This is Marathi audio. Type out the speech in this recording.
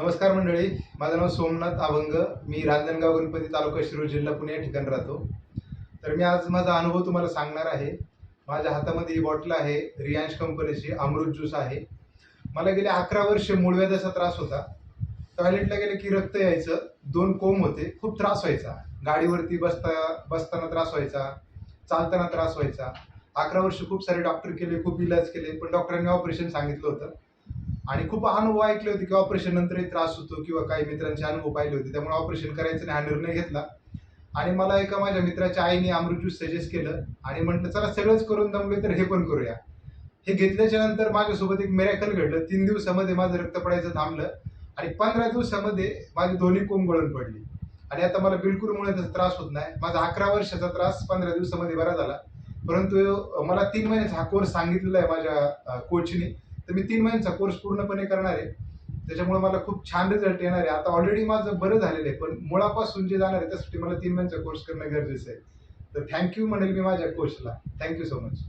नमस्कार मंडळी माझं नाव सोमनाथ अभंग. मी रांजणगाव गणपती तालुका शिरूर जिल्हा पुणे या ठिकाणी राहतो. तर मी आज माझा अनुभव तुम्हाला सांगणार आहे. माझ्या हातामध्ये ही बॉटल आहे रियांश कंपनीची अमृत ज्यूस आहे. मला गेले अकरा वर्ष मूळव्याधाचा त्रास होता. टॉयलेटला गेलं की रक्त यायचं दोन कोंब होते खूप त्रास व्हायचा. गाडीवरती बसता बसताना त्रास व्हायचा चालताना त्रास व्हायचा. अकरा वर्ष खूप सारे डॉक्टर केले खूप इलाज केले पण डॉक्टरांनी ऑपरेशन सांगितलं होतं. आणि खूप अनुभव ऐकले होते की ऑपरेशन नंतरही त्रास होतो किंवा काही मित्रांचे अनुभव पाहिले होते. त्यामुळे ऑपरेशन करायचं नाही हा निर्णय घेतला. आणि मला एका माझ्या मित्राच्या आईने अमृत ज्यूस सजेस्ट केलं आणि म्हटलं चला सगळंच करून जमले तर हे पण करूया. हे घेतल्याच्या नंतर माझ्यासोबत एक मेरॅकल घडलं. तीन दिवसामध्ये माझं रक्त पडायचं थांबलं आणि पंधरा दिवसामध्ये माझी दोन्ही कोंब गळून पडली. आणि आता मला बिलकुल त्याचा त्रास होत नाही. माझा अकरा वर्षाचा त्रास पंधरा दिवसामध्ये बरा झाला. परंतु मला तीन महिन्याचा हा कोर्स सांगितलेला आहे माझ्या कोचने तर मी तीन महिन्यांचा कोर्स पूर्णपणे करणार आहे. त्याच्यामुळे मला खूप छान रिझल्ट येणार आहे. आता ऑलरेडी माझं बरं झालेलं आहे पण मुळापासून जे जाणार आहे त्यासाठी मला तीन महिन्यांचा कोर्स करणं गरजेचं आहे. तर थँक्यू म्हणेल मी माझ्या कोचला थँक्यू सो मच